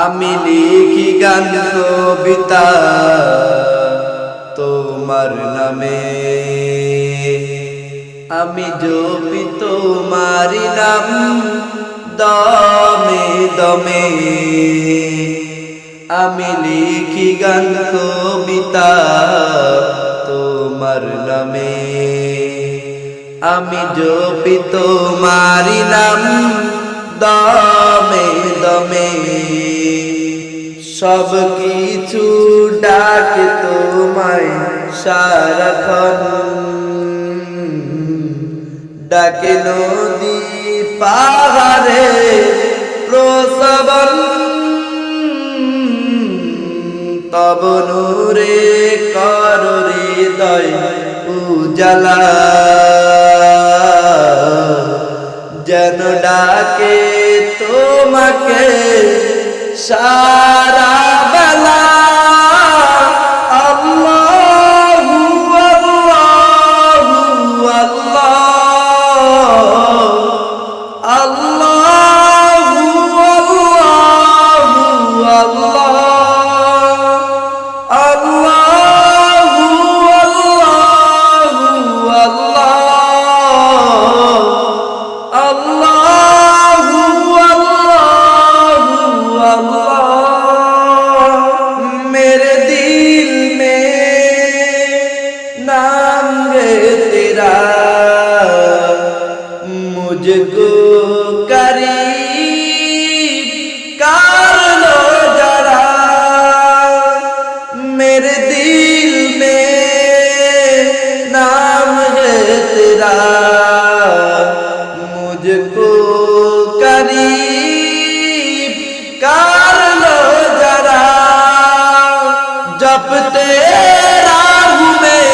আমি লিখি গান কবিতা তোমার নামে। আমি জপি তোমারি নাম দমে দমে। আমি লিখি গান কবিতা তোমার নামে। আমি জপি তোমারি নাম দমে দমে সব কিছু ডাকে তোমায় সারাক্ষণ ডাকে নদী পাহাড়ে প্রসবন। তব নূরে কর হৃদয় উজালা। যেন ডাকে তোমাকে সারা दिल में नाम है तेरा। मुझको करीब जरा। मेरे दिल में नाम मुझको राहू में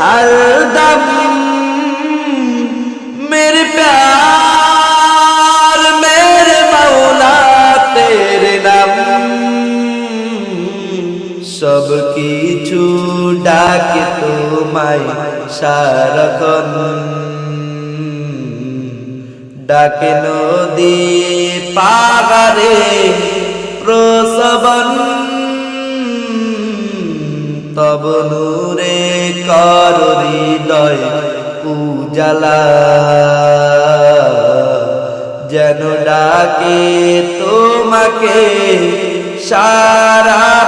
हर दम मेरे प्यार मेरे मौला तेरे नाम সব কিছু ডাকে তোমায় সারক্ষণ ডাকে নদী পাগারে প্রসবন তব নূরে কর হৃদয় উজালা। যেন ডাকে তোমাকে সারা